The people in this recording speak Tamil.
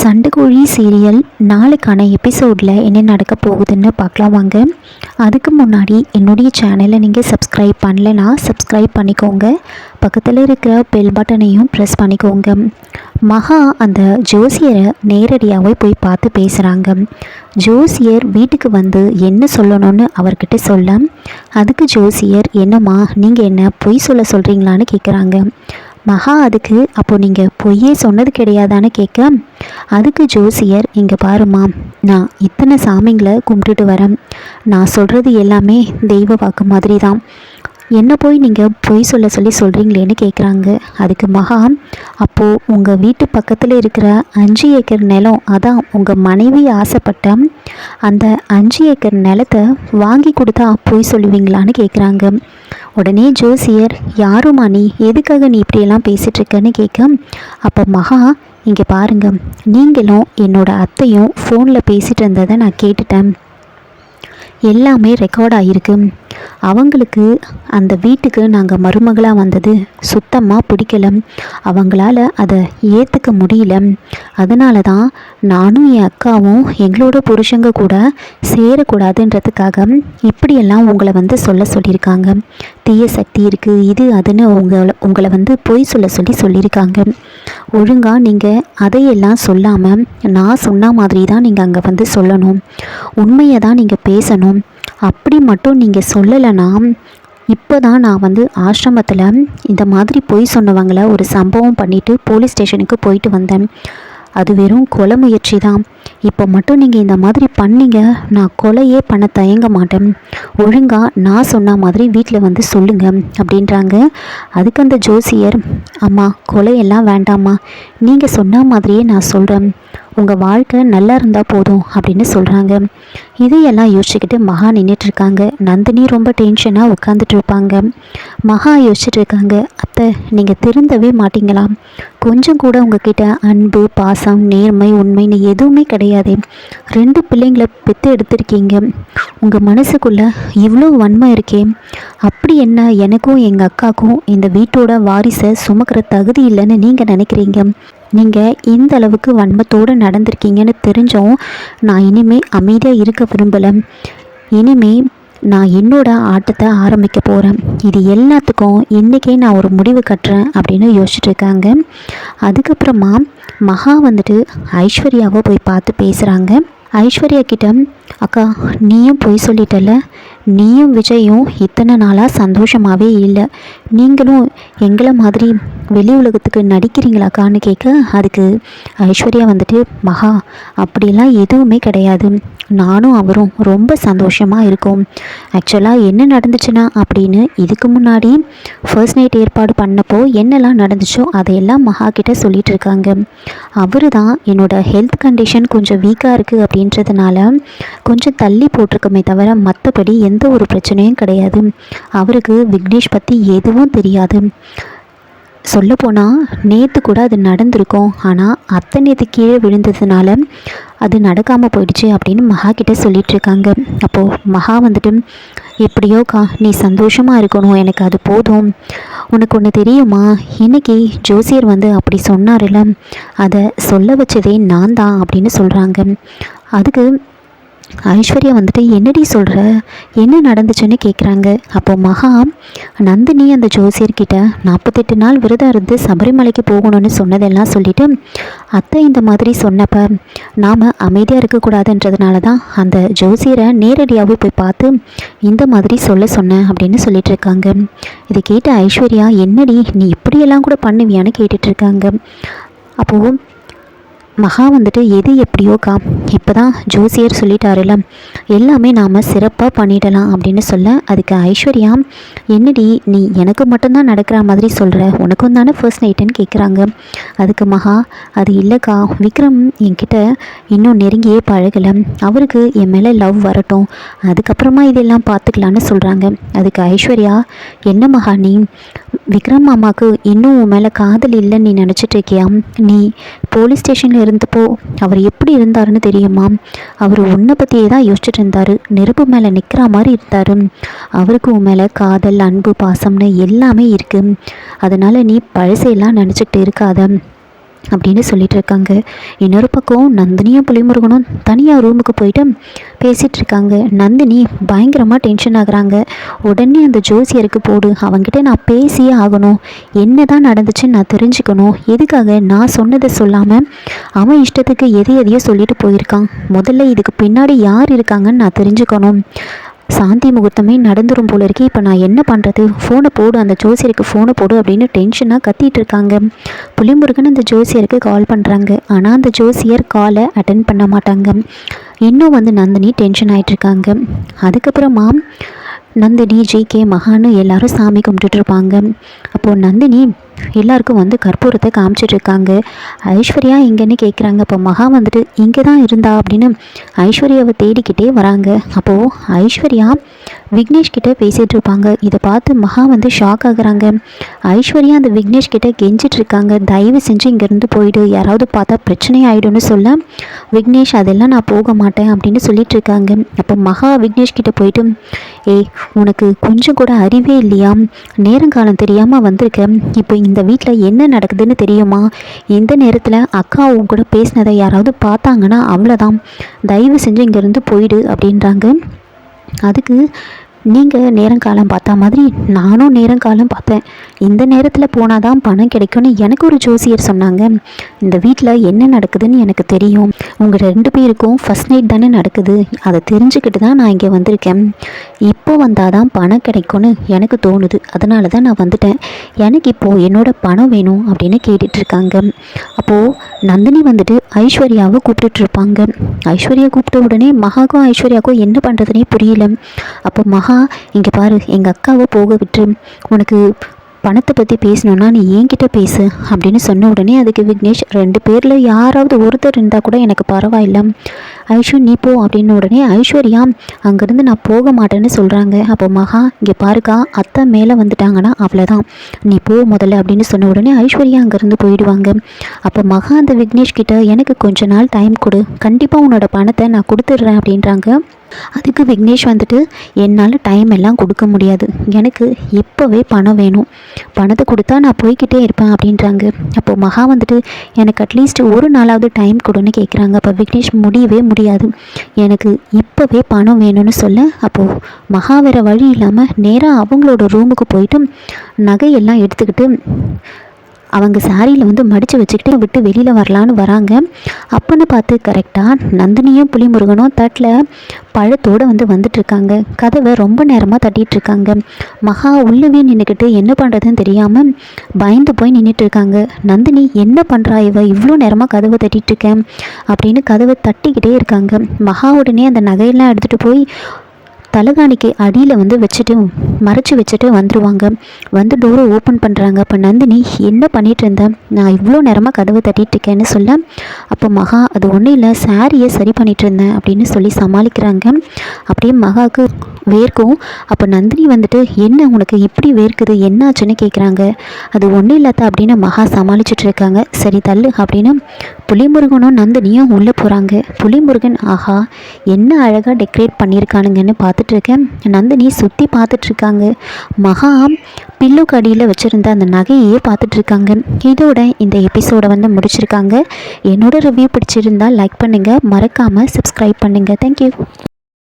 சண்டைக்கோழி சீரியல் நாளைக்கான எபிசோடில் என்ன நடக்க போகுதுன்னு பார்க்கலாம் வாங்க. அதுக்கு முன்னாடி என்னுடைய சேனலை நீங்கள் சப்ஸ்கிரைப் பண்ணலைன்னா சப்ஸ்கிரைப் பண்ணிக்கோங்க. பக்கத்தில் இருக்கிற பெல் பட்டனையும் ப்ரெஸ் பண்ணிக்கோங்க. மகா அந்த ஜோசியரை நேரடியாகவே போய் பார்த்து பேசுகிறாங்க ஜோசியர் வீட்டுக்கு வந்து என்ன சொல்லணும்னு அவர்கிட்ட சொல்ல அதுக்கு ஜோசியர் என்னம்மா நீங்கள் என்ன பொய் சொல்ல சொல்கிறீங்களான்னு கேட்குறாங்க மகா அதுக்கு அப்போ நீங்கள் பொய்யே சொன்னது கிடையாதான்னு கேட்க அதுக்கு ஜோசியர் இங்கே பாருமா நான் இத்தனை சாமிங்களை கும்பிட்டுட்டு வரேன். நான் சொல்கிறது எல்லாமே தெய்வ வாக்கு மாதிரி தான் என்ன போய் நீங்கள் பொய் சொல்ல சொல்லி சொல்கிறீங்களேன்னு கேட்குறாங்க அதுக்கு மகா அப்போது உங்கள் வீட்டு பக்கத்தில் இருக்கிற அஞ்சு ஏக்கர் நிலம் அதான் உங்கள் மனைவி ஆசைப்பட்ட அந்த அஞ்சு ஏக்கர் நிலத்தை வாங்கி கொடுத்தா பொய் சொல்லுவீங்களான்னு கேட்குறாங்க உடனே ஜோசியர் யாருமா நீ எதுக்காக நீ இப்படியெல்லாம் பேசிகிட்ருக்கன்னு கேட்க அப்போ மகா இங்கே பாருங்க நீங்களும் என்னோட அத்தையும் ஃபோனில் பேசிகிட்டு இருந்ததை நான் கேட்டுட்டேன். எல்லாமே ரெக்கார்ட் ஆகிருக்கு அவங்களுக்கு அந்த வீட்டுக்கு நாங்கள் மருமகளாக வந்தது சுத்தமாக பிடிக்கல. அவங்களால அதை ஏற்றுக்க முடியல. அதனால தான் நானும் என் அக்காவும் எங்களோட புருஷங்க கூட சேரக்கூடாதுன்றதுக்காக இப்படியெல்லாம் உங்களை வந்து சொல்ல சொல்லியிருக்காங்க. தீய சக்தி இருக்குது இது அதுன்னு உங்களை உங்களை வந்து பொய் சொல்ல சொல்லி சொல்லியிருக்காங்க. ஒழுங்காக நீங்கள் அதையெல்லாம் சொல்லாமல் நான் சொன்ன மாதிரி தான் நீங்கள் அங்கே வந்து சொல்லணும். உண்மையை தான் நீங்கள் பேசணும். அப்படி மட்டும் நீங்கள் சொல்லலைன்னா இப்போ தான் நான் வந்து ஆசிரமத்தில் இந்த மாதிரி பொய் சொன்னவங்களை ஒரு சம்பவம் பண்ணிவிட்டு போலீஸ் ஸ்டேஷனுக்கு போயிட்டு வந்தேன். அது வெறும் கொலை முயற்சி தான். இப்போ மட்டும் நீங்கள் இந்த மாதிரி பண்ணீங்க நான் கொலையே பண்ண தயங்க மாட்டேன். ஒழுங்காக நான் சொன்ன மாதிரி வீட்டில் வந்து சொல்லுங்க அப்படின்றாங்க. அதுக்கு அந்த ஜோசியர் அம்மா கொலையெல்லாம் வேண்டாம்மா. நீங்கள் சொன்ன மாதிரியே நான் சொல்கிறேன் உங்கள் வாழ்க்கை நல்லா இருந்தால் போதும் அப்படின்னு சொல்கிறாங்க இதையெல்லாம் யோசிச்சுக்கிட்டு மகா நின்றுட்டுருக்காங்க நந்தினி ரொம்ப டென்ஷனாக உட்காந்துட்டு இருப்பாங்க மகா யோசிச்சுட்டு இருக்காங்க அத்தை நீங்கள் திருந்தவே மாட்டீங்களா? கொஞ்சம் கூட உங்ககிட்ட அன்பு பாசம் நேர்மை உண்மைன்னு எதுவுமே கிடையாது. ரெண்டு பிள்ளைங்களை பெற்று எடுத்திருக்கீங்க. உங்கள் மனசுக்குள்ளே இவ்வளோ வன்மை இருக்கே. அப்படி என்ன எனக்கும் எங்கள் அக்காவுக்கும் இந்த வீட்டோட வாரிசை சுமக்கிற தகுதி இல்லைன்னு நீங்கள் நினைக்கிறீங்க? நீங்கள் இந்த அளவுக்கு வன்மத்தோடு நடந்திருக்கீங்கன்னு தெரிஞ்சும் நான் இனிமேல் அமைதியாக இருக்க விரும்பலை. இனிமே நான் என்னோட ஆட்டத்தை ஆரம்பிக்க போகிறேன் இது எல்லாத்துக்கும் இன்றைக்கே நான் ஒரு முடிவு கட்டுறேன் அப்படின்னு யோசிச்சுட்டு இருக்காங்க. அதுக்கப்புறமா மகா வந்துட்டு ஐஸ்வர்யாவை போய் பார்த்து பேசுகிறாங்க ஐஸ்வர்யா கிட்ட அக்கா நீயும் பொய் சொல்லிட்டல நீயும் விஜயும் இத்தனை நாளாக சந்தோஷமாகவே இல்லை. நீங்களும் எங்களை மாதிரி வெளி உலகத்துக்கு நடிக்கிறீங்களாக்கான்னு கேட்க அதுக்கு ஐஸ்வர்யா வந்துட்டு மகா அப்படிலாம் எதுவுமே கிடையாது. நானும் அவரும் ரொம்ப சந்தோஷமாக இருக்கோம். ஆக்சுவலாக என்ன நடந்துச்சுன்னா அப்படின்னு இதுக்கு முன்னாடி ஃபர்ஸ்ட் நைட் ஏற்பாடு பண்ணப்போ என்னெல்லாம் நடந்துச்சோ அதையெல்லாம் மகா கிட்ட சொல்லிட்டு இருக்காங்க அவரு தான் என்னோட ஹெல்த் கண்டிஷன் கொஞ்சம் வீக்காக இருக்குது அப்படின்றதுனால கொஞ்சம் தள்ளி போட்டிருக்கமே தவிர மற்றபடி எந்த ஒரு பிரச்சனையும் கிடையாது. அவருக்கு விக்னேஷ் பற்றி எதுவும் தெரியாது. சொல்லப்போனால் நேற்று கூட அது நடந்திருக்கும். ஆனால் அத்தை நேற்று கீழே விழுந்ததுனால அது நடக்காமல் போயிடுச்சு அப்படின்னு மகா கிட்ட சொல்லிகிட்டு இருக்காங்க அப்போது மகா வந்துட்டு எப்படியோக்கா நீ சந்தோஷமாக இருக்கணும். எனக்கு அது போதும். உனக்கு ஒன்று தெரியுமா? இன்னைக்கு ஜோசியர் வந்து அப்படி சொன்னார்ல அதை சொல்ல வச்சதே நான் தான் அப்படின்னு சொல்கிறாங்க அதுக்கு ஐஸ்வர்யா வந்துட்டு என்னடி சொல்கிற என்ன நடந்துச்சுன்னு கேட்குறாங்க அப்போ மகா நந்தினி அந்த ஜோசியர்கிட்ட நாற்பத்தெட்டு நாள் விரதம் இருந்து சபரிமலைக்கு போகணும்னு சொன்னதெல்லாம் சொல்லிட்டு அத்தை இந்த மாதிரி சொன்னப்ப நாம் அமைதியாக இருக்கக்கூடாதுன்றதுனால தான் அந்த ஜோசியரை நேரடியாகவே போய் பார்த்து இந்த மாதிரி சொல்ல சொன்னேன் அப்படின்னு சொல்லிட்டு இருக்காங்க. இதை கேட்ட ஐஸ்வர்யா என்னடி நீ இப்படியெல்லாம் கூட பண்ணுவியான்னு கேட்டுட்ருக்காங்க அப்போது மகா வந்துட்டு எது எப்படியோக்கா இப்போ தான் ஜோசியர் சொல்லிட்டாருல எல்லாமே நாம் சிறப்பாக பண்ணிடலாம் அப்படின்னு சொல்ல அதுக்கு ஐஸ்வர்யா என்னடி நீ எனக்கு மட்டும்தான் நடக்கிற மாதிரி சொல்கிற உனக்கும் தானே ஃபர்ஸ்ட் நைட்டுன்னு கேட்குறாங்க அதுக்கு மகா அது இல்லைக்கா விக்ரம் என்கிட்ட இன்னும் நெருங்கியே பழகலை. அவருக்கு என் மேலே லவ் வரட்டும். அதுக்கப்புறமா இதெல்லாம் பார்த்துக்கலான்னு சொல்கிறாங்க அதுக்கு ஐஸ்வர்யா என்ன மகா நீ? விக்ரம் மாமாவுக்கு இன்னும் உன் மேலே காதல் இல்லைன்னு நீ நினச்சிட்டு இருக்கியா? நீ போலீஸ் ஸ்டேஷனில் இருந்தப்போ அவர் எப்படி இருந்தாருன்னு தெரியும். அவர் உன்னை பற்றியே தான் யோசிச்சுட்டு இருந்தார். நெருப்பு மேலே நிற்கிற மாதிரி இருந்தார். அவருக்கு உன் மேலே காதல் அன்பு பாசம்னு எல்லாமே இருக்குது அதனால் நீ பழசையெல்லாம் நினச்சிக்கிட்டு இருக்காத. அப்படின்னு சொல்லிட்டு இருக்காங்க இன்னொரு பக்கம் நந்தினியும் புலிமுருகனும் தனியாக ரூமுக்கு போயிட்டு பேசிகிட்டு இருக்காங்க நந்தினி பயங்கரமாக டென்ஷன் ஆகுறாங்க. உடனே அந்த ஜோசியருக்கு போடு அவங்ககிட்ட நான் பேசியே ஆகணும். என்ன தான் நடந்துச்சுன்னு நான் தெரிஞ்சுக்கணும். எதுக்காக நான் சொன்னதை சொல்லாமல் அவன் இஷ்டத்துக்கு எதை எதையோ சொல்லிட்டு போயிருக்கான். முதல்ல இதுக்கு பின்னாடி யார் இருக்காங்கன்னு நான் தெரிஞ்சுக்கணும். சாந்தி முகூர்த்தமே நடந்துரும் போல இருக்கே. இப்போ நான் என்ன பண்ணுறது ஃபோனை போடு அந்த ஜோசியருக்கு ஃபோனை போடு அப்படின்னு டென்ஷனாக கத்திட்டு இருக்காங்க. புலிமுருகன் அந்த ஜோசியருக்கு கால் பண்ணுறாங்க ஆனால் அந்த ஜோசியர் காலை அட்டன் பண்ண மாட்டாங்க. இன்னும் வந்து நந்தினி டென்ஷன் ஆகிட்டு இருக்காங்க. அதுக்கப்புறமா நந்தினி ஜி கே மகான்னு எல்லாரும் சாமி கும்பிட்டுட்டு இருப்பாங்க. அப்போது நந்தினி எல்லாருக்கும் வந்து கற்பூரத்தை காமிச்சிட்டு இருக்காங்க ஐஸ்வர்யா எங்கன்னு கேட்குறாங்க அப்போ மகா வந்துட்டு இங்கே தான் இருந்தா அப்படின்னு ஐஸ்வர்யாவை தேடிக்கிட்டே வராங்க. அப்போது ஐஸ்வர்யா விக்னேஷ் கிட்டே பேசிகிட்டு இருப்பாங்க இதை பார்த்து மகா வந்து ஷாக் ஆகுறாங்க. ஐஸ்வர்யா அந்த விக்னேஷ் கிட்டே கெஞ்சிட்டிருக்காங்க தயவு செஞ்சு இங்கேருந்து போயிடு. யாராவது பார்த்தா பிரச்சனை ஆகிடும்னு சொல்ல விக்னேஷ் அதெல்லாம் நான் போக மாட்டேன் அப்படின்னு சொல்லிட்டு இருக்காங்க அப்போ மகா விக்னேஷ் கிட்ட போயிட்டு ஏய் உனக்கு கொஞ்சம் கூட அறிவே இல்லையா? நேரங்காலம் தெரியாமல் வந்திருக்க. இப்போ இந்த வீட்டில் என்ன நடக்குதுன்னு தெரியுமா? இந்த நேரத்தில் அக்காவும் கூட பேசினதை யாராவது பார்த்தாங்கன்னா அவ்வளோதான் தயவு செஞ்சு இங்கேருந்து போயிடு அப்படின்றாங்க. அதுக்கு நீங்கள் நேரங்காலம் பார்த்தா மாதிரி நானும் நேரங்காலம் பார்த்தேன். இந்த நேரத்தில் போனால் தான் பணம் கிடைக்கும்னு எனக்கு ஒரு ஜோசியர் சொன்னாங்க. இந்த வீட்டில் என்ன நடக்குதுன்னு எனக்கு தெரியும். உங்கள் ரெண்டு பேருக்கும் ஃபஸ்ட் நைட் தானே நடக்குது. அதை தெரிஞ்சுக்கிட்டு தான் நான் இங்கே வந்திருக்கேன். இப்போ வந்தால் தான் பணம் கிடைக்கும்னு எனக்கு தோணுது. அதனால தான் நான் வந்துட்டேன். எனக்கு இப்போது என்னோடய பணம் வேணும் அப்படின்னு கேட்டுட்ருக்காங்க அப்போது நந்தினி வந்துட்டு ஐஸ்வர்யாவை கூப்பிட்டுட்ருப்பாங்க ஐஸ்வர்யா கூப்பிட்ட உடனே மகாக்கும் ஐஸ்வர்யாவுக்கும் என்ன பண்ணுறதுனே புரியல. அப்போ மகா இங்கே பாரு எங்கள் அக்காவை போக விட்டு உனக்கு பணத்தை பற்றி பேசணுன்னா நீ என்கிட்ட பேசு அப்படின்னு சொன்ன உடனே அதுக்கு விக்னேஷ் ரெண்டு பேரில் யாராவது ஒருத்தர் இருந்தால் கூட எனக்கு பரவாயில்ல. ஐஸ்வர் நீ போ அப்படின்னு உடனே ஐஸ்வர்யா அங்கேருந்து நான் போக மாட்டேன்னு சொல்கிறாங்க அப்போ மகா இங்கே பாருக்கா அத்தை மேலே வந்துட்டாங்கன்னா அவ்வளோதான் நீ போ முதல்ல அப்படின்னு சொன்ன உடனே ஐஸ்வர்யா அங்கேருந்து போயிடுவாங்க. அப்போ மகா அந்த விக்னேஷ் கிட்ட எனக்கு கொஞ்ச நாள் டைம் கொடு. கண்டிப்பாக உன்னோட பணத்தை நான் கொடுத்துட்றேன் அப்படின்றாங்க. அதுக்கு விக்னேஷ் வந்துட்டு என்னால் டைம் எல்லாம் கொடுக்க முடியாது. எனக்கு இப்போவே பணம் வேணும். பணத்தை கொடுத்தா நான் போய்கிட்டே இருப்பேன் அப்படின்றாங்க. அப்போது மகா வந்துட்டு எனக்கு அட்லீஸ்ட் ஒரு நாளாவது டைம் கொடுன்னு கேட்குறாங்க அப்போ விக்னேஷ் முடியவே முடியாது. எனக்கு இப்போவே பணம் வேணும்னு சொல்ல. அப்போது மகா வேறு வழி இல்லாமல் நேராக அவங்களோட ரூமுக்கு போயிட்டு நகையெல்லாம் எடுத்துக்கிட்டு அவங்க சாரியில் வந்து மடித்து வச்சுக்கிட்டு விட்டு வெளியில் வரலான்னு வராங்க. அப்போன்னு பார்த்து கரெக்டாக நந்தினியும் புலிமுருகனும் தட்டில் பழத்தோடு வந்து வந்துட்டுருக்காங்க கதவை ரொம்ப நேரமாக தட்டிகிட்ருக்காங்க மகா உள்ளவே நின்றுக்கிட்டு என்ன பண்ணுறதுன்னு தெரியாமல் பயந்து போய் நின்றுட்டுருக்காங்க நந்தினி என்ன பண்ணுறா இவ? இவ்வளோ நேரமாக கதவை தட்டிகிட்ருக்கேன் அப்படின்னு கதவை தட்டிக்கிட்டே இருக்காங்க. மகா உடனே அந்த நகையெல்லாம் எடுத்துகிட்டு போய் தலகாணிக்கு அடியில் வந்து வச்சுட்டு மறைச்சி வச்சுட்டு வந்துடுவாங்க வந்து டோரை ஓப்பன் பண்ணுறாங்க அப்போ நந்தினி என்ன பண்ணிகிட்டு இருந்தேன் நான் இவ்வளோ நேரமாக கதவை தட்டிட்டு இருக்கேன்னு சொல்ல. அப்போ மகா அது ஒன்றும் இல்லை. சாரியை சரி பண்ணிகிட்டு இருந்தேன் அப்படின்னு சொல்லி சமாளிக்கிறாங்க. அப்படியே மகாவுக்கு வேர்க்கும். அப்போ நந்தினி வந்துட்டு என்ன உனக்கு இப்படி வேர்க்குது? என்னாச்சுன்னு கேட்குறாங்க அது ஒன்றும் இல்லாத அப்படின்னு மகா சமாளிச்சுட்டு இருக்காங்க. சரி தள்ளு அப்படின்னு புலிமுருகனும் நந்தினியும் உள்ளே போகிறாங்க புலிமுருகன் ஆஹா என்ன அழகாக டெக்கரேட் பண்ணியிருக்கானுங்கன்னு பார்த்துட்ருக்கேன். நந்தினி சுற்றி பார்த்துட்ருக்காங்க. மகா பில்லு கடியில் வச்சுருந்த அந்த நகையே பார்த்துட்ருக்காங்க. இதோட இந்த எபிசோடை வந்து முடிச்சிருக்காங்க. என்னோட ரிவ்யூ பிடிச்சிருந்தால் லைக் பண்ணுங்கள் மறக்காமல் சப்ஸ்கிரைப் பண்ணுங்கள் தேங்க்யூ